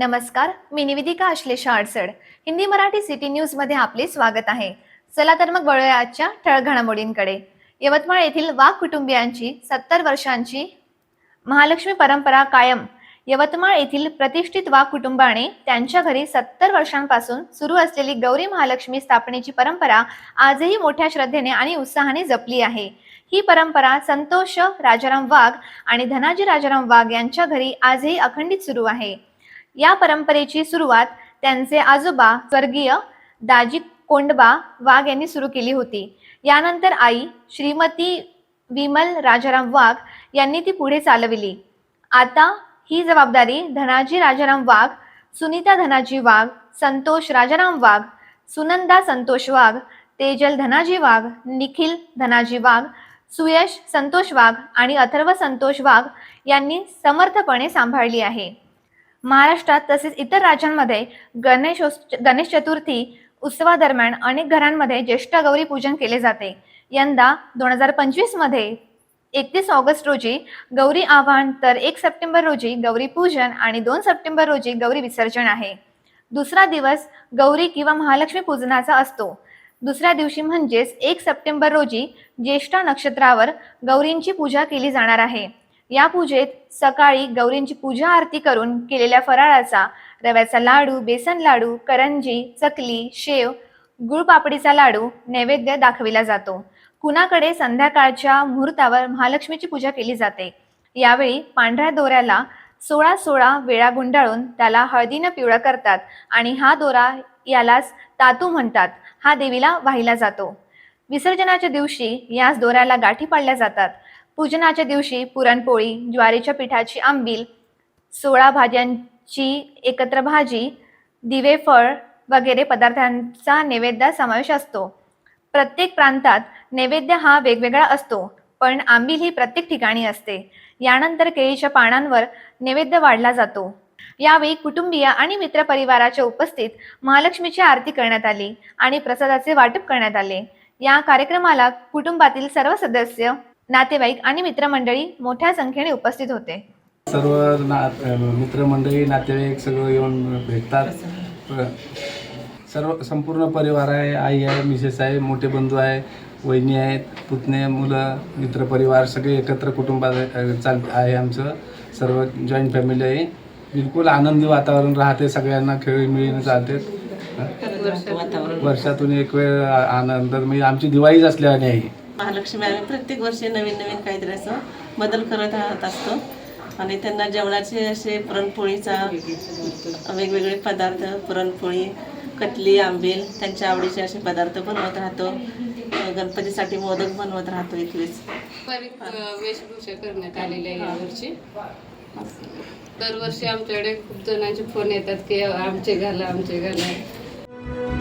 नमस्कार मी निवेदिका आश्लेषा अडसड हिंदी मराठी सिटी न्यूजमध्ये आपले स्वागत आहे. चला तर मग वळूया आजच्या ठळक घडामोडींकडे. यवतमाळ येथील वाघ कुटुंबियांची सत्तर वर्षांची महालक्ष्मी परंपरा कायम. यवतमाळ येथील प्रतिष्ठित वाघ कुटुंबाने त्यांच्या घरी सत्तर वर्षांपासून सुरू असलेली गौरी महालक्ष्मी स्थापनेची परंपरा आजही मोठ्या श्रद्धेने आणि उत्साहाने जपली आहे. ही परंपरा संतोष राजाराम वाघ आणि धनाजी राजाराम वाघ यांच्या घरी आजही अखंडित सुरू आहे. या परंपरेची सुरुवात त्यांचे आजोबा स्वर्गीय दाजी कोंडबा वाघ यांनी सुरू केली होती. यानंतर आई श्रीमती विमल राजाराम वाघ यांनी ती पुढे चालविली. आता ही जबाबदारी धनाजी राजाराम वाघ सुनीता धनाजी वाघ संतोष राजाराम वाघ सुनंदा संतोष वाघ तेजल धनाजी वाघ निखिल धनाजी वाघ सुयश संतोष वाघ आणि अथर्व संतोष वाघ यांनी समर्थपणे सांभाळली आहे. महाराष्ट्रात तसेच इतर राज्यांमध्ये गणेशोत्स गणेश चतुर्थी उत्सवादरम्यान अनेक घरांमध्ये ज्येष्ठ गौरी पूजन केले जाते. यंदा दोन हजार पंचवीसमध्ये एकतीस ऑगस्ट रोजी गौरी आव्हान तर एक सप्टेंबर रोजी गौरी पूजन आणि दोन सप्टेंबर रोजी गौरी विसर्जन आहे. दुसरा दिवस गौरी किंवा महालक्ष्मी पूजनाचा असतो. दुसऱ्या दिवशी म्हणजेच एक सप्टेंबर रोजी ज्येष्ठ नक्षत्रावर गौरींची पूजा केली जाणार आहे. या पूजेत सकाळी गौरींची पूजा आरती करून केलेल्या फराळाचा रव्याचा लाडू बेसन लाडू करंजी चकली शेव गुळपापडीचा लाडू नैवेद्य दाखविला जातो. कुणाकडे संध्याकाळच्या मुहूर्तावर महालक्ष्मीची पूजा केली जाते यावेळी पांढऱ्या दोऱ्याला सोळा सोळा वेळा गुंडाळून त्याला हळदीनं पिवळं करतात आणि हा दोरा यालाच तातू म्हणतात हा देवीला वाहिला जातो. विसर्जनाच्या दिवशी याच दोऱ्याला गाठी पाडल्या जातात. पूजनाच्या दिवशी पुरणपोळी ज्वारीच्या पिठाची आंबील सोळा भाज्यांची एकत्र भाजी दिवे फळ वगैरे पदार्थांचा नैवेद्य समावेश असतो. प्रत्येक प्रांतात नैवेद्य हा वेगवेगळा असतो पण आंबील ही प्रत्येक ठिकाणी असते. यानंतर केळीच्या पानांवर नैवेद्य वाढला जातो. यावेळी कुटुंबीय आणि मित्रपरिवाराच्या उपस्थित महालक्ष्मीची आरती करण्यात आली आणि प्रसादाचे वाटप करण्यात आले. या कार्यक्रमाला कुटुंबातील सर्व सदस्य नातेवाईक आणि मित्रमंडळी मोठ्या संख्येने उपस्थित होते. सर्व ना मित्रमंडळी नातेवाईक सगळं येऊन भेटतात. सर्व संपूर्ण परिवार आहे आई आहे मिसेस आहे मोठे बंधू आहे वहिनी आहेत पुतणे मुलं मित्रपरिवार सगळे एकत्र कुटुंबात चाल आहे आमचं. सर्व जॉईंट फॅमिली आहे. बिलकुल आनंदी वातावरण राहते सगळ्यांना खेळीमिळीने चालते. वर्षातून एक वेळ आनंद म्हणजे आमची दिवाळीच असल्याने. आहे महालक्ष्मी आम्ही प्रत्येक वर्षी नवीन नवीन काहीतरी असं बदल करत राहत असतो. आणि त्यांना जेवणाचे असे पुरणपोळीचा वेगवेगळे पदार्थ पुरणपोळी कटली आंबील त्यांच्या आवडीचे असे पदार्थ बनवत राहतो. गणपतीसाठी मोदक बनवत राहतो एकवीस वेशभूषा करण्यात आलेली आहे यावर्षी दरवर्षी आमच्याकडे खूप जणांचे फोन येतात की आमचे घाला आमचे घाला.